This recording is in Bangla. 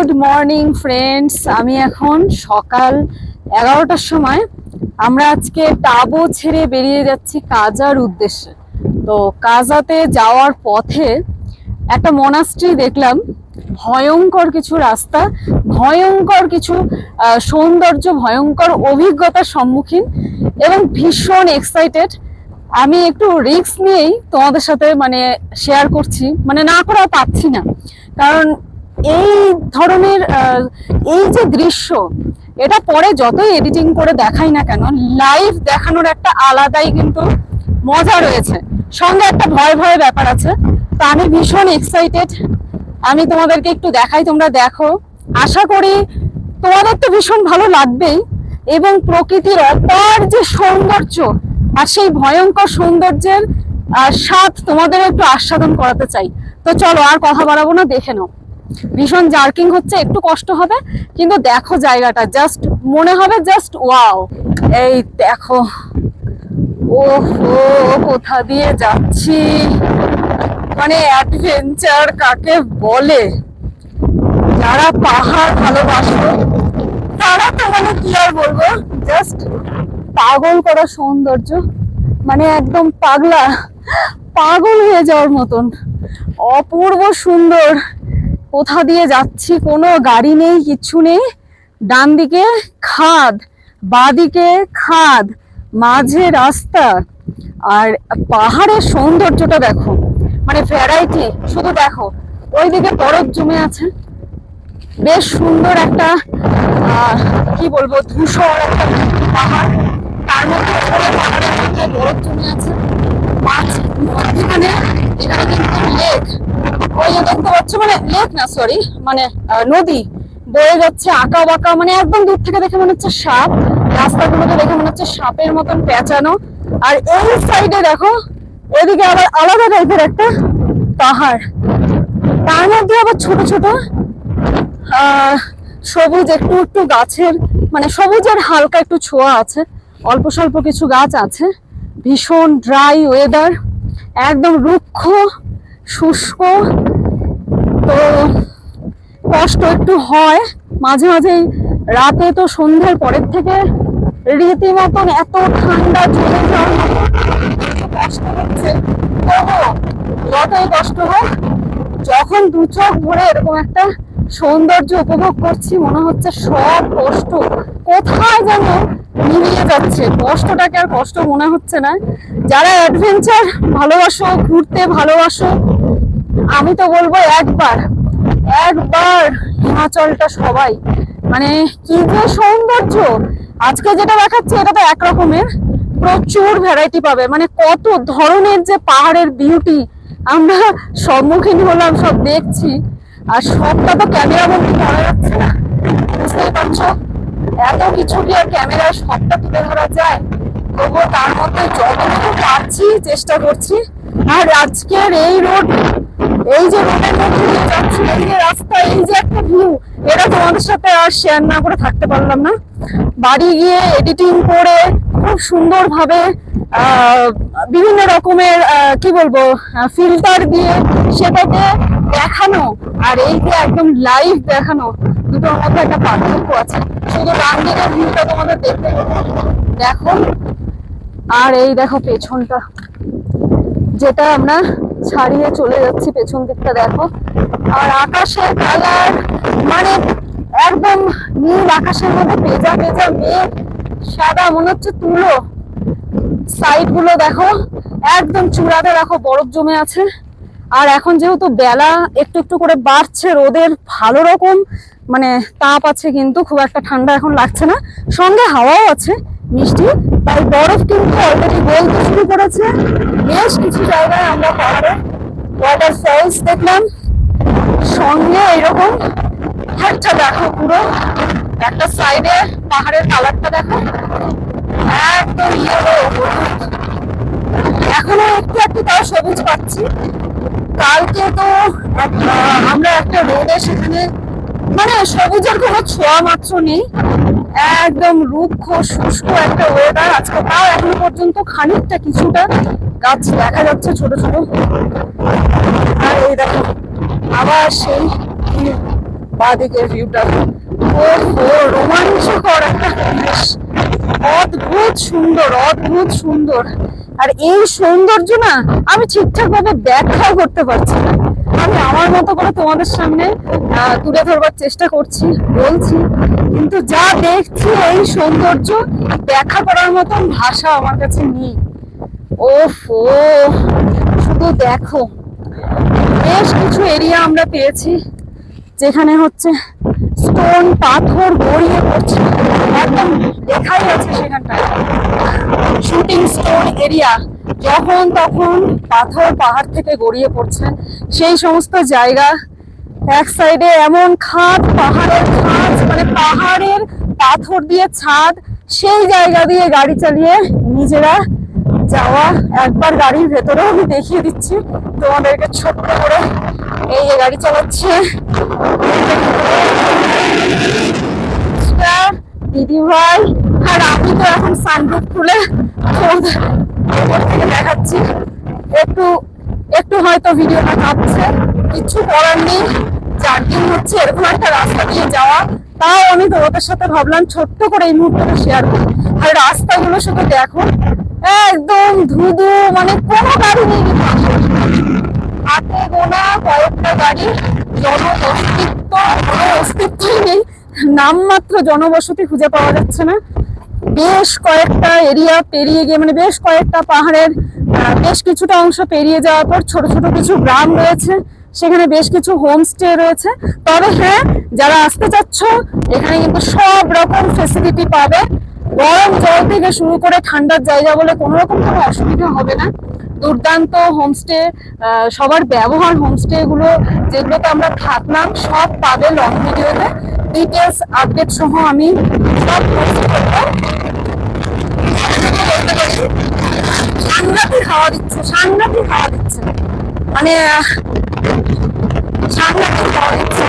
গুড মর্নিং ফ্রেন্ডস আমি এখন সকাল এগারোটার সময়। আমরা আজকে টাবো ছেড়ে বেরিয়ে যাচ্ছি কাজার উদ্দেশ্যে। তো কাজাতে যাওয়ার পথে একটা মনাস্ট্রি দেখলাম। ভয়ঙ্কর কিছু রাস্তা, ভয়ঙ্কর কিছু সৌন্দর্য, ভয়ঙ্কর অভিজ্ঞতার সম্মুখীন এবং ভীষণ এক্সাইটেড আমি একটু রিস্ক নিয়েই তোমাদের সাথে মানে শেয়ার করছি। মানে না করা পাচ্ছি না। কারণ এই ধরনের এই যে দৃশ্য, এটা পরে যতই এডিটিং করে দেখাই না কেন লাইভ দেখানোর একটা আলাদাই কিন্তু মজা রয়েছে। সঙ্গে একটা ভয় ভয় ব্যাপার আছে। তো আমি ভীষণ এক্সাইটেড আমি তোমাদেরকে একটু দেখাই, তোমরা দেখো। আশা করি তোমাদের তো ভীষণ ভালো লাগবেই। এবং প্রকৃতির অপার যে সৌন্দর্য আর সেই ভয়ঙ্কর সৌন্দর্যের স্বাদ তোমাদের একটু আস্বাদন করাতে চাই। তো চলো আর কথা বাড়াবো না, দেখে নাও। ভীষণ জার্কিং হচ্ছে, একটু কষ্ট হবে, কিন্তু দেখো জায়গাটা জাস্ট মনে হবে জাস্ট ওয়াও এই দেখো, ওহো, কোথা দিয়ে যাচ্ছি? মানে অ্যাডভেঞ্চার কাকে বলে? যারা পাহাড় ভালোবাসো, তারা তো মানে কি আর বলব? জাস্ট পাগল করা সৌন্দর্য মানে একদম পাগলা, পাগল হয়ে যাওয়ার মতন, অপূর্ব সুন্দর। কোথা দিয়ে যাচ্ছি, কোনো গাড়ি নেই কিচ্ছু নেই। ডান দিকে খাদ, বাদিকে খাদ, মাঝে রাস্তা। আর পাহাড়ের সৌন্দর্যটা দেখো মানে ভ্যারাইটি শুধু দেখো। ওইদিকে বরফ জমে আছে। বেশ সুন্দর একটা কি বলব, ধূসর একটা পাহাড়। তার মধ্যে পাহাড়ের মধ্যে বরফ জমে আছে। মধ্যখানে এখানে কিন্তু লেক। যে দেখতে পাচ্ছ মানে লেক না সরি মানে নদী। বয়ে যাচ্ছে আঁকা বাঁকা মানে একদম দূর থেকে দেখে মনে হচ্ছে সাপ। রাস্তাগুলোকে দেখে মনে হচ্ছে সাপের মতন পেঁচানো। আর এই সাইডে দেখো, এদিকে আবার আলাদা টাইপের একটা পাহাড়। তার মধ্যে আবার ছোট ছোট সবুজ একটু একটু গাছের মানে সবুজের হালকা একটু ছোঁয়া আছে। অল্প স্বল্প কিছু গাছ আছে। ভীষণ ড্রাই ওয়েদার একদম রুক্ষ, শুষ্ক তো কষ্ট একটু হয়। মাঝে মাঝে রাতে তো সন্ধ্যার পরের থেকে রীতিমতন এত ঠান্ডা চলে যাওয়ার মতো কষ্ট হচ্ছে। যতই কষ্ট হোক, যখন দু চোখ ভরে এরকম একটা সৌন্দর্য উপভোগ করছি, মনে হচ্ছে সব কষ্ট কোথায় যেন মিলিয়ে যাচ্ছে। কষ্টটাকে আর কষ্ট মনে হচ্ছে না। যারা অ্যাডভেঞ্চার ভালোবাসো, ঘুরতে ভালোবাসো আমি তো বলব একবার একবার হিমাচলটা সবাই। মানে কি যে সৌন্দর্য! আজকে যেটা দেখাচ্ছে এটা তো একরকমের প্রচুর ভ্যারাইটি পাবে। মানে কত ধরনের যে পাহাড়ের বিউটি আমরা সম্মুখীন হলাম, সব দেখছি। আর সবটা তো ক্যামেরা বন্দি করা যাচ্ছে না। বুঝতেই পারছ? এত কিছু কি আর ক্যামেরায় সবটা তুলে ধরা যায়? তবুও তার মধ্যে যতটুকু পারছি, চেষ্টা করছি। আর আজকের এই রোড এই যে রোডের মধ্যে দিয়ে যাচ্ছি, এই রাস্তা, এই যে একটা ভিউ এটা তোমাদের সাথে আর শেয়ার না করে থাকতে পারলাম না। বাড়ি গিয়ে এডিটিং করে খুব সুন্দরভাবে বিভিন্ন রকমের কি বলব ফিল্টার দিয়ে সেটাকে দেখানো আর এই যে একদম লাইভ দেখানো, দুটোর মধ্যে একটা পার্থক্য আছে। শুধু ডান দিকের ভিউটা তোমাদের দেখতে দেখো। আর এই দেখো পেছনটা, যেটা আমরা ছাড়িয়ে চলে যাচ্ছি, পেছন দিকটা দেখো। আর আকাশের কালার মানে একদম নীল আকাশের মধ্যে পেজা পেজা মেঘ, সাদা, মনে হচ্ছে তুলো। সাইডগুলো দেখো, একদম চূড়াতে দেখো, বরফ জমে আছে। আর এখন যেহেতু বেলা, একটু একটু করে বাড়ছে, রোদের ভালো রকম মানে তাপ আছে কিন্তু, খুব একটা ঠান্ডা এখন লাগছে না। সঙ্গে হাওয়াও আছে, মিষ্টি। তাই বরফ কিন্তু অলরেডি গলতে শুরু করেছে। বেশ কিছু জায়গায় ওয়াটার দেখলাম। সঙ্গে এরকম একটা দেখো পুরো। একটা সাইডে পাহাড়ের কালারটা দেখো। একদম ইয়েলো এখনও একটু একটু তাও সবুজ পাচ্ছি। কালকে তো আমরা একটা রোদে সেখানে মানে সবুজের কোনো ছোঁয়া মাত্র নেই। একদম রুক্ষ, শুষ্ক একটা ওয়েদার আজকে। তাও এখনও পর্যন্ত খানিকটা কিছুটা গাছ দেখা যাচ্ছে ছোট ছোট। আর এই দেখো, আবার সেই বাঁদিকের ভিউটা রোমাঞ্চকর একটা পরিবেশ। অদ্ভুত সুন্দর অদ্ভুত সুন্দর। আর এই সৌন্দর্য না আমি ঠিকঠাক ভাবে ব্যাখ্যা করতে পারছি না। আমি আমার মতো করে তোমাদের সামনে তুলে ধরবার চেষ্টা করছি, বলছি। কিন্তু যা দেখছি, এই সৌন্দর্য দেখা করার মতন ভাষা আমার কাছে নেই। ওফ ও শুধু দেখো। বেশ কিছু এরিয়া আমরা পেয়েছি, যেখানে হচ্ছে স্টোন পাথর গড়িয়ে পড়ছে। একদম লেখাই আছে সেখানটায়। শুটিং স্টোন এরিয়া যখন তখন পাথর পাহাড় থেকে গড়িয়ে পড়ছে, সেই সমস্ত জায়গা এক সাইডে এমন খাদ, পাহাড়ের খাদ মানে পাহাড়ের পাথর দিয়ে ছাদ, সেই জায়গা দিয়ে গাড়ি চালিয়ে নিজেরা যাওয়া। একবার গাড়ির ভেতরেও আমি দেখিয়ে দিচ্ছি, তোমাদেরকে ছোট্ট করে এই যে গাড়ি চালাচ্ছে। দিদি ভাই আর আমি তো এখন সানরুফ খুলে তোমাদের উপর থেকে দেখাচ্ছি একটু একটু হয়তো ভিডিওটা কাঁপছে। কিছু করার নেই। জার্কিং হচ্ছে এরকম একটা রাস্তা দিয়ে যাওয়া। তাও আমি তোমাদের সাথে ভাবলাম ছোট্ট করে এই মুহূর্তটা শেয়ার করি। আর রাস্তাগুলো শুধু দেখো। একদম ধুধু মানে কোনো গাড়ি নেই হাতে গোনা কয়েকটা গাড়ি। জনঅস্তিত্ব কোনো অস্তিত্বই নেই। নামমাত্র জনবসতি খুঁজে পাওয়া যাচ্ছে না। বেশ কয়েকটা এরিয়া পেরিয়ে গিয়ে মানে বেশ কয়েকটা পাহাড়ের বেশ কিছুটা অংশ পেরিয়ে যাওয়ার পর ছোট ছোট কিছু গ্রাম রয়েছে, সেখানে বেশ কিছু হোমস্টে রয়েছে। তবে হ্যাঁ যারা আসতে চাচ্ছ, এখানে কিন্তু সব রকম ফেসিলিটি পাবে। গরম জল থেকে শুরু করে ঠান্ডার জায়গা বলে কোনো রকম কোনো অসুবিধা হবে না। দুর্দান্ত হোমস্টে সবার ব্যবহার হোমস্টে গুলো, যেগুলোতে আমরা থাকলাম, সব পাবে লং ভিডিওতে ডিটেলস আপডেট সহ আমি সব post করব। খাওয়া দিচ্ছে সাংঘাতিক খাওয়া দিচ্ছে। মানে সাংঘাতিক খাওয়া দিচ্ছে।